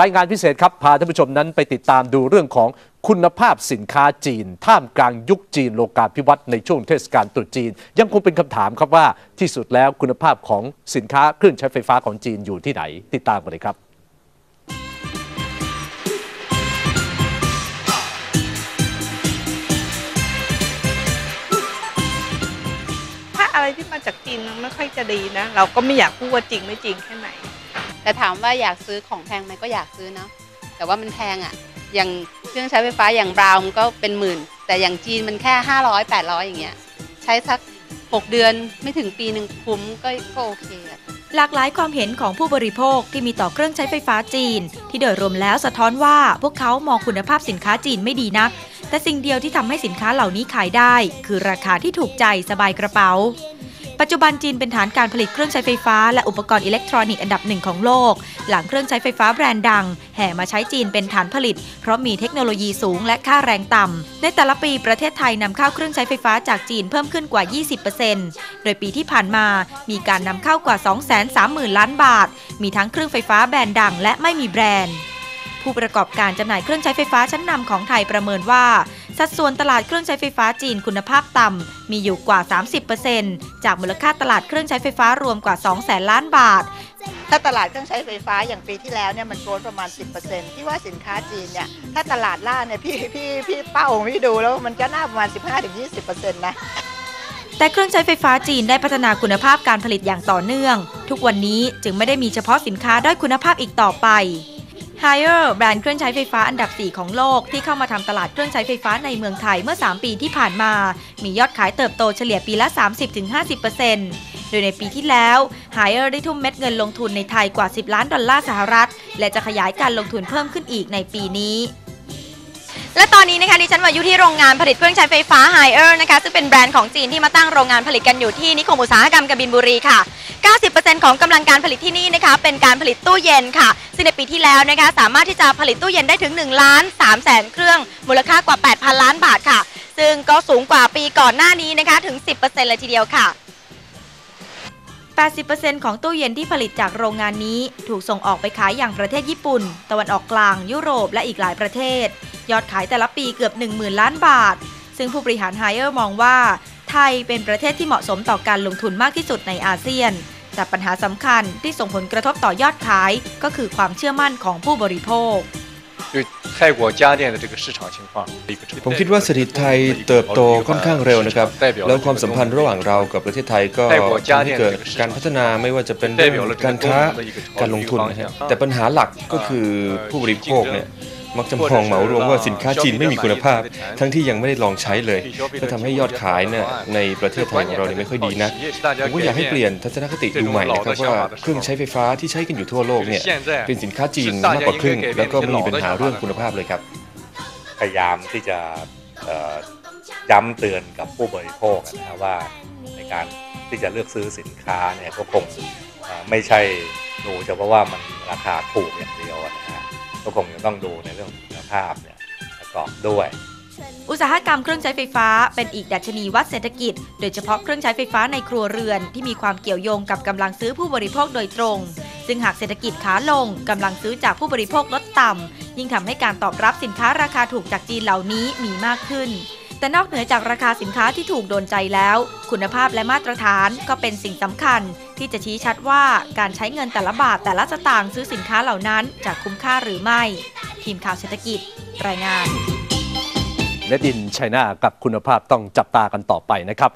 รายงานพิเศษครับ พาท่านผู้ชมนั้นไปติดตามดูเรื่องของคุณภาพสินค้าจีน ท่ามกลางยุคจีนโลกาภิวัตน์ในช่วงเทศกาลตรุษจีน ยังคงเป็นคำถามครับว่าที่สุดแล้วคุณภาพของสินค้าเครื่องใช้ไฟฟ้าของจีนอยู่ที่ไหน ติดตามกันเลยครับถ้าอะไรที่มาจากจีนมันไม่ค่อยจะดีนะ เราก็ไม่อยากพูดว่าจริงไม่จริงแค่ไหน แต่ถามว่าอยากซื้อของแพงไหมก็อยากซื้อเนาะแต่ว่ามันแพงอะ่ะ อย่างเครื่องใช้ไฟฟ้าอย่างบราวน์ก็เป็นหมื่น แต่อย่างจีนมันแค่ 500 800 อย่างเงี้ยใช้สัก 6 เดือนไม่ถึงปีหนึ่งคุ้มก็ก็โอเคอะหลากหลายความเห็นของผู้บริโภคที่มีต่อเครื่องใช้ไฟฟ้าจีน ที่โดยรวมแล้วสะท้อนว่าพวกเขามองคุณภาพสินค้าจีนไม่ดีนัก แต่สิ่งเดียวที่ทำให้สินค้าเหล่านี้ขายได้ คือราคาที่ถูกใจสบายกระเป๋า ปัจจุบันจีนเป็นฐานการผลิตเครื่องใช้ไฟฟ้าและอุปกรณ์อิเล็กทรอนิกส์อันดับหนึ่งของโลก หลังเครื่องใช้ไฟฟ้าแบรนด์ดัง แห่มาใช้จีนเป็นฐานผลิต เพราะมีเทคโนโลยีสูงและค่าแรงต่ำ ในแต่ละปีประเทศไทยนำเข้าเครื่องใช้ไฟฟ้าจากจีนเพิ่มขึ้นกว่า 20%โดยปีที่ผ่านมามีการนำเข้ากว่า 230,000 ล้านบาท มีทั้งเครื่องไฟฟ้าแบรนด์ดัง และไม่มีแบรนด์ ผู้ประกอบการจำหน่ายเครื่องใช้ไฟฟ้าชั้นนำของไทยประเมินว่า สัดส่วนตลาดเครื่องใช้ไฟฟ้าจีนคุณภาพต่ำ มีอยู่กว่า 30%จากมูลค่าตลาดเครื่องใช้ไฟฟ้ารวมกว่า 2 0 0แสนล้านบาท ถ้าตลาดเครื่องใช้ไฟฟ้าอย่างปีที่แล้วเนี่ยมันโกรธประมาณ 10%ที่ว่าสินค้าจีนเนี่ยถ้าตลาดล่าเนี่ยพี่พี่พี่เป้าของพี่ดูแล้วมันก็น่าประมาณ 15-20%นะแต่เครื่องใช้ไฟฟ้าจีนได้พัฒนาคุณภาพการผลิตอย่างต่อเนื่อง ทุกวันนี้จึงไม่ได้มีเฉพาะสินค้าด้อยคุณภาพอีกต่อไป h i e r แบรนด์เครื่องใช้ไฟฟ้าอันดับ 4 ของโลก ที่เข้ามาทำตลาดเครื่องใช้ไฟฟ้าในเมืองไทยเมื่อ 3 ปีที่ผ่านมา มียอดขายเติบโตเฉลี่ยปีละ 30-50%โดยในปีที่แล้ว h i e r ได้ทุ่มเม็ดเงินลงทุนในไทยกว่า 10 ล้านดอลลาร์สหรัฐ และจะขยายการลงทุนเพิ่มขึ้นอีกในปีนี้ และตอนนี้นะคะดิฉันมาอยู่ที่โรงงานผลิตเครื่องใช้ไฟฟ้า h i e r นะคะซึ่งเป็นแบรนด์ของจีนที่มาตั้งโรงงานผลิตกันอยู่ที่นิคมอุตสาหกรรมกบินบุรีค่ะ 90%ของกำลังการผลิตที่นี่นะคะเป็นการผลิตตู้เย็นค่ะ ซึ่งในปีที่แล้วนะคะสามารถที่จะผลิตตู้เย็นได้ถึง1ล้าน3แสนเครื่อง มูลค่ากว่า 8,000 ล้านบาทค่ะ ซึ่งก็สูงกว่าปีก่อนหน้านี้นะคะถึง 10%เลยทีเดียวค่ะ 80%ของตู้เย็นที่ผลิตจากโรงงานนี้ ถูกส่งออกไปขายอย่างประเทศญี่ปุ่น ตะวันออกกลาง ยุโรปและอีกหลายประเทศ ยอดขายแต่ละปีเกือบ 10,000 ล้านบาท ซึ่งผู้บริหารไฮเออร์มองว่า ไทยเป็นประเทศที่เหมาะสมต่อการลงทุนมากที่สุดในอาเซียน แต่ปัญหาสำคัญที่ส่งผลกระทบต่อยอดขายก็คือความเชื่อมั่นของผู้บริโภคผมคิดว่าเศรษฐกิไทยเติบโตค่อนข้างเร็วนะครับ แล้วความสัมพันธ์ระหว่างเรากับประเทศไทยก็ทำให้เกิดการพัฒนาไม่ว่าจะเป็นเรื่องการค้าการลงทุนนะครับแต่ปัญหาหลักก็คือผู้บริโภคเนี่ย มักจะมองเหมารวมว่าสินค้าจีนไม่มีคุณภาพ ทั้งที่ยังไม่ได้ลองใช้เลยก็ทำให้ยอดขายเนี่ยในประเทศไทยของเราเนี่ยไม่ค่อยดีนะผมก็อยากให้เปลี่ยนทัศนคติดูใหม่นะครับว่าเครื่องใช้ไฟฟ้าที่ใช้กันอยู่ทั่วโลกเนี่ยเป็นสินค้าจีนมากกว่าครึ่งแล้วก็ไม่มีปัญหาเรื่องคุณภาพเลยครับ พยายามที่จะย้ำเตือนกับผู้บริโภคนะครับว่าในการที่จะเลือกซื้อสินค้าเนี่ยก็คงไม่ใช่ดูเฉพาะว่ามันราคาถูกอย่างเดียวนะ คงจะต้องดูในเรื่องคุณภาพเนี่ยประกอบด้วย อุตสาหกรรมเครื่องใช้ไฟฟ้าเป็นอีกดัชนีวัดเศรษฐกิจ โดยเฉพาะเครื่องใช้ไฟฟ้าในครัวเรือน ที่มีความเกี่ยวโยงกับกำลังซื้อผู้บริโภคโดยตรง ซึ่งหากเศรษฐกิจขาลงกำลังซื้อจากผู้บริโภคลดต่ำยิ่งทำให้การตอบรับสินค้าราคาถูกจากจีนเหล่านี้มีมากขึ้น แต่นอกเหนือจากราคาสินค้าที่ถูกโดนใจแล้ว คุณภาพและมาตรฐานก็เป็นสิ่งสำคัญ ที่จะชี้ชัดว่าการใช้เงินแต่ละบาทแต่ละสตางค์ซื้อสินค้าเหล่านั้นจะคุ้มค่าหรือไม่ ทีมข่าวเศรษฐกิจ รายงานเมดินไชน่ากับคุณภาพต้องจับตากันต่อไปนะครับ